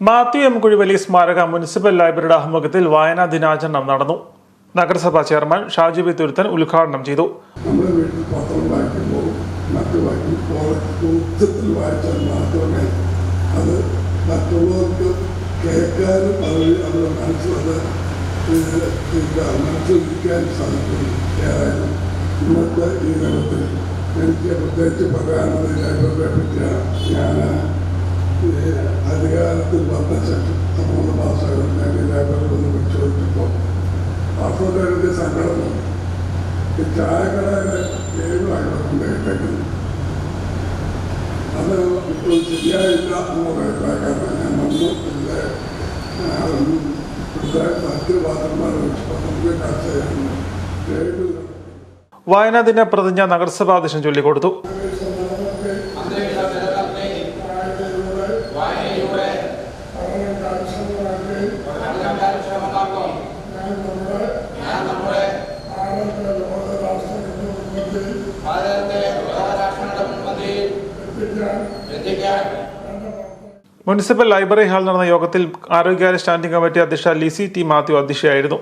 Mathew M കുഴിവലി സ്മാരക municipal ലൈബ്രറിയുടെ ആഭിമുഖ്യത്തിൽ വായനാ ദിനാചരണം നടന്നു. നഗരസഭാ ചെയർമാൻ ഷാജി ബി തുരുത്തൻ ഉദ്ഘാടനം ചെയ്തു. ഇന്നത്തെ ഈ ദിനത്തിൽ എനിക്ക് പ്രത്യേകിച്ച് പറയാനുള്ളത് ലൈബ്രറിയെ പറ്റിയാണ്. ഞാൻ അധികാരത്തിൽ വന്ന ശേഷം മൂന്ന് മാസം ഞാൻ ലൈബ്രറി ഒന്ന് പരിശോധിച്ചപ്പോൾ എനിക്ക് സങ്കടം ഈ ചായക്കടയുടെ ടേബിളാണ് കൊണ്ടുപോയിട്ടേക്കുന്നത് അത് ഇപ്പോൾ ശരിയായില്ല എന്നുള്ള അഭിപ്രായക്കാരൻ ഞാൻ വന്നു. എന്റെ മറ്റ് പാത്രന്മാരെ നമുക്ക് ചർച്ച ടേബിൾ ദിന പ്രതിജ്ഞ നഗരസഭാ അധ്യക്ഷൻ ചൊല്ലിക്കൊടുത്തു. മുനിസിപ്പൽ ലൈബ്രറി ഹാൾ നടന്ന യോഗത്തിൽ ആരോഗ്യകാര്യ സ്റ്റാൻഡിംഗ് കമ്മിറ്റി അധ്യക്ഷ ലിസി ടി മാത്യു അധ്യക്ഷയായിരുന്നു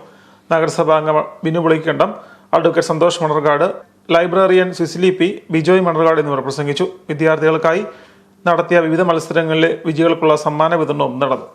നഗരസഭാ അംഗം Binu Pulikkandam advocate Santhosh Manarcad librarian Cicily P Bijoy Manarcad എന്നിവർ പ്രസംഗിച്ചു. വിദ്യാർത്ഥികൾക്കായി നടത്തിയ വിവിധ മത്സരങ്ങളിലെ വിജയികൾക്കുള്ള സമ്മാന വിതരണവും നടന്നു.